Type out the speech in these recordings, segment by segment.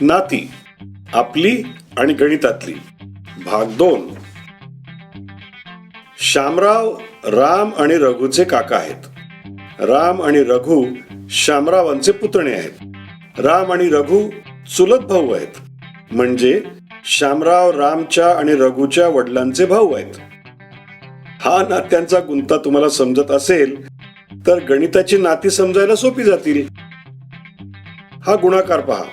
नाती आपली आणि गणितातली. भाग दोन. श्यामराव राम आणि रघुचे काका आहेत. राम आणि रघु श्यामरावांचे पुतणे आहेत. राम आणि रघु चुलत भाऊ आहेत. म्हणजे श्यामराव रामच्या आणि रघुच्या वडिलांचे भाऊ आहेत. हा नात्यांचा गुंता तुम्हाला समजत असेल तर गणिताची नाती समजायला सोपी जातील. हा गुणाकार पहा.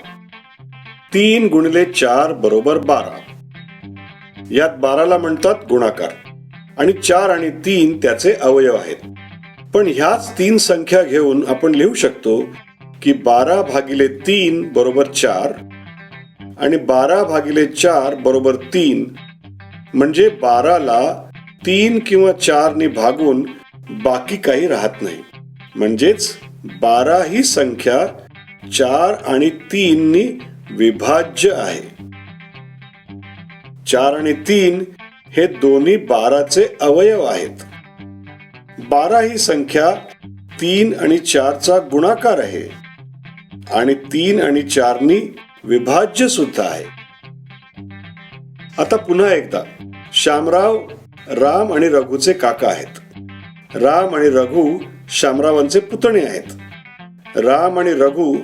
तीन गुणिले चार बरोबर बारा. यात बाराला म्हणतात गुणाकार. आणि चार आणि तीन त्याचे अवयव आहेत. पण ह्याच तीन संख्या घेऊन आपण लिहू शकतो की बारा भागिले तीन बरोबर चार आणि बारा भागिले चार बरोबर तीन म्हणजे बाराला तीन किंवा चारने भागून बाकी काही राहत नाही. म्हणजेच बारा ही संख्या चार आणि तीननी विभाज्य आहे. चार आणि तीन हे दोन्ही बाराचे अवयव आहेत. बारा ही संख्या तीन आणि चारचा गुणाकार आहे. आणि तीन आणि चारनी विभाज्य सुद्धा आहे. आता पुन्हा एकदा. श्यामराव राम आणि रघुचे काका आहेत. राम आणि रघु श्यामरावांचे पुतणे आहेत. राम आणि रघु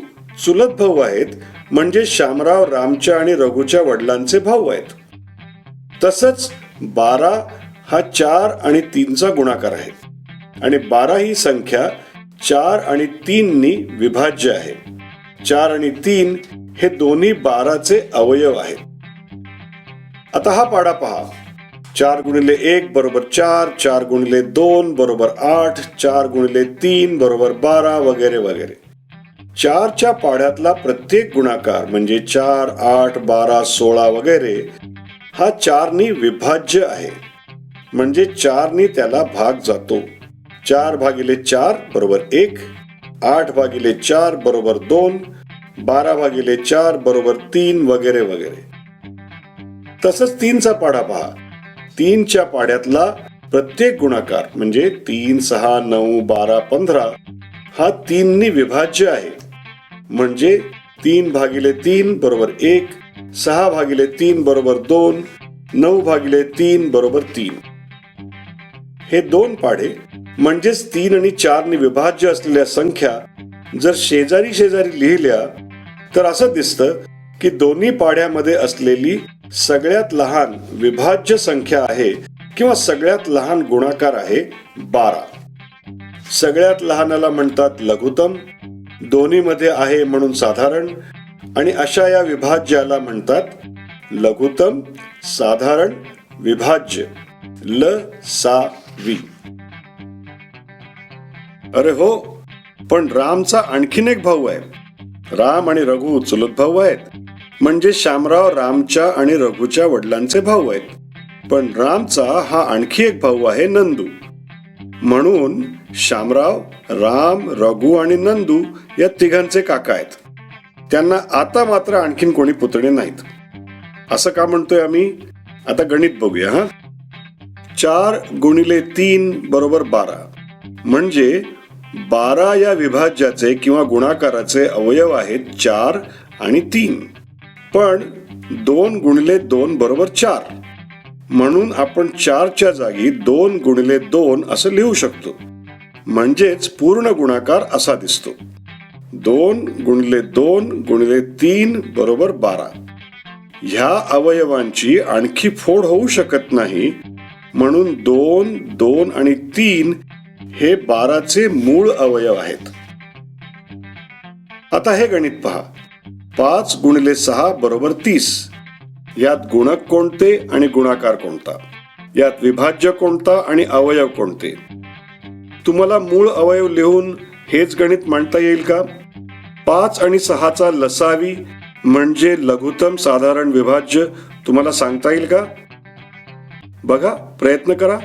चुलत भाऊ आहेत. म्हणजे श्यामराव रामच्या आणि रघुच्या वडिलांचे भाऊ आहेत. तसंच बारा हा चार आणि तीनचा गुणाकार आहे. आणि बारा ही संख्या चार आणि तीननी विभाज्य आहे. चार आणि तीन हे दोन्ही बाराचे अवयव आहेत. आता हा पाडा पहा. चार गुणिले एक बरोबर चार चार गुणिले दोन बरोबर आठ चार गुणिले तीन बरोबर बारा वगैरे वगैरे. चारच्या पाढ्यातला प्रत्येक गुणाकार म्हणजे चार आठ बारा सोळा वगैरे हा चारनी विभाज्य आहे. म्हणजे चारनी त्याला भाग जातो. चार भागिले चार बरोबर एक आठ भागिले चार बरोबर दोन बारा भागिले चार बरोबर तीन वगैरे वगैरे. तसंच तीनचा पाढा पहा. तीनच्या पाढ्यातला प्रत्येक गुणाकार म्हणजे तीन सहा नऊ बारा पंधरा हा तीननी विभाज्य आहे. म्हणजे तीन भागिले तीन बरोबर एक सहा भागिले तीन बरोबर दोन नऊ भागिले तीन बरोबर तीन. हे दोन पाढे म्हणजेच तीन आणि चारने विभाज्य असलेल्या संख्या जर शेजारी शेजारी लिहिल्या तर असं दिसतं की दोन्ही पाढ्यामध्ये असलेली सगळ्यात लहान विभाज्य संख्या आहे किंवा सगळ्यात लहान गुणाकार आहे बारा. सगळ्यात लहानाला म्हणतात लघुतम दोन्ही मध्ये आहे म्हणून साधारण. आणि अशा या विभाज्याला म्हणतात लघुतम साधारण विभाज्य. ल सा वी. अरे हो पण रामचा आणखीन एक भाऊ आहे. राम आणि रघु चुलत भाऊ आहेत. म्हणजे श्यामराव रामच्या आणि रघुच्या वडिलांचे भाऊ आहेत. पण रामचा हा आणखी एक भाऊ आहे नंदू. म्हणून श्यामराव राम रघु आणि नंदू या तिघांचे काका आहेत. त्यांना आता मात्र आणखीन कोणी पुतणे नाहीत. असं का म्हणतोय आम्ही? आता गणित बघूया हा? चार गुणिले तीन बरोबर बारा. म्हणजे बारा या विभाज्याचे किंवा गुणाकाराचे अवयव आहेत चार आणि तीन. पण दोन गुणिले दोन बरोबर चार. म्हणून आपण चारच्या जागी दोन गुणिले दोन असं लिहू शकतो. म्हणजेच पूर्ण गुणाकार असा दिसतो. दोन गुणिले दोन गुणिले तीन बरोबर बारा. ह्या अवयवांची आणखी फोड होऊ शकत नाही. म्हणून दोन दोन आणि तीन हे बाराचे मूळ अवयव आहेत. आता हे गणित पहा. पाच गुणिले सहा बरोबर तीस. यात गुणक कोणते आणि गुणाकार कोणता? यात विभाज्य कोणता आणि अवयव कोणते? तुम्हाला मूळ अवयव लिहून हेच गणित मांडता येईल का? पाच आणि सहाचा लसावी म्हणजे लघुतम साधारण विभाज्य तुम्हाला सांगता येईल का? बघा प्रयत्न करा.